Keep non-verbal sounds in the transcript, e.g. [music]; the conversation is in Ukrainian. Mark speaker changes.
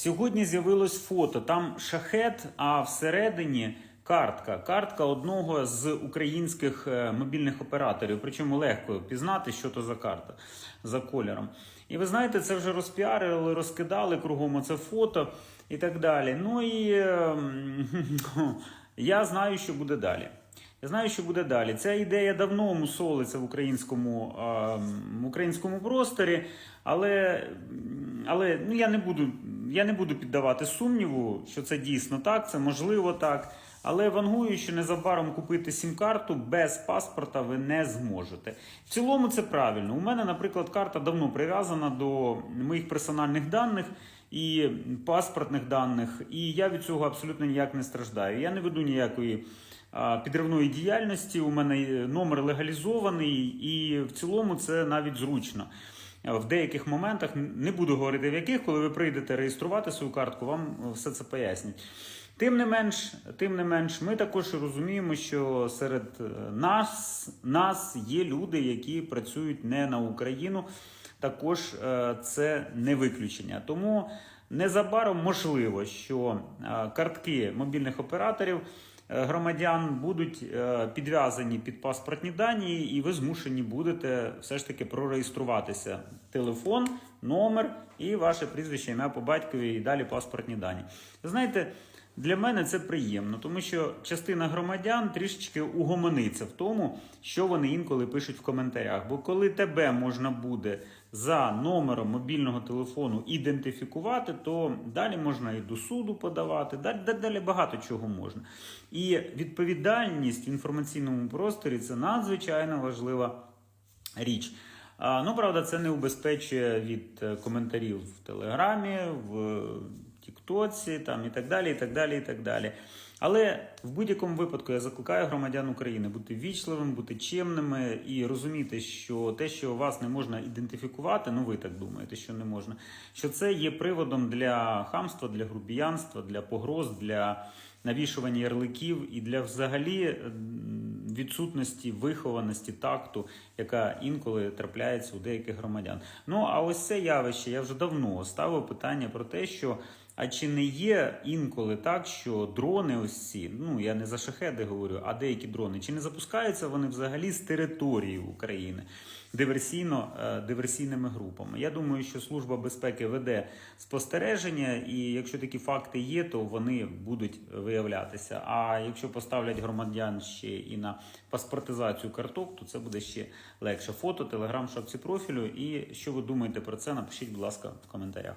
Speaker 1: Сьогодні з'явилось фото. Там шахет, а всередині картка. Картка одного з українських е, мобільних операторів. Причому легко пізнати, що то за карта за кольором. І ви знаєте, це вже розпіарили, розкидали кругом це фото і так далі. Ну і ем, [laughs] я знаю, що буде далі. Я знаю, що буде далі. Ця ідея давно мусолиться в українському, в українському просторі, але, але ну, я, не буду, я не буду піддавати сумніву, що це дійсно так, це можливо так. Але вангую, що незабаром купити сім-карту без паспорта ви не зможете. В цілому це правильно. У мене, наприклад, карта давно прив'язана до моїх персональних даних і паспортних даних, і я від цього абсолютно ніяк не страждаю. Я не веду ніякої підривної діяльності. У мене номер легалізований, і в цілому це навіть зручно. В деяких моментах не буду говорити в яких, коли ви прийдете реєструвати свою картку, вам все це пояснять. Тим не менш, тим не менш, ми також розуміємо, що серед е, нас, нас є люди, які працюють не на Україну. Також е, це не виключення. Тому незабаром можливо, що е, картки мобільних операторів е, громадян будуть е, підв'язані під паспортні дані, і ви змушені будете все ж таки прореєструватися. Телефон, номер і ваше прізвище, ім'я по батькові, і далі паспортні дані. Знаєте. Для мене це приємно, тому що частина громадян трішечки угомониться в тому, що вони інколи пишуть в коментарях. Бо коли тебе можна буде за номером мобільного телефону ідентифікувати, то далі можна і до суду подавати, далі, далі багато чого можна. І відповідальність в інформаційному просторі це надзвичайно важлива річ. Ну, правда, це не убезпечує від е, коментарів в Телеграмі, в Тіктоці там, і так далі. і так далі, і так далі. Але в будь-якому випадку я закликаю громадян України бути вічливими, бути чемними і розуміти, що те, що вас не можна ідентифікувати, ну ви так думаєте, що не можна, що це є приводом для хамства, для грубіянства, для погроз, для навішування ярликів і для взагалі відсутності вихованості такту, яка інколи трапляється у деяких громадян. Ну а ось це явище я вже давно ставив питання про те, що. А чи не є інколи так, що дрони ось ці, ну я не за шахеди говорю, а деякі дрони, чи не запускаються вони взагалі з території України диверсійно, е, диверсійними групами? Я думаю, що Служба безпеки веде спостереження, і якщо такі факти є, то вони будуть виявлятися. А якщо поставлять громадян ще і на паспортизацію карток, то це буде ще легше. Фото, телеграм, шапці профілю. І що ви думаєте про це? Напишіть, будь ласка, в коментарях.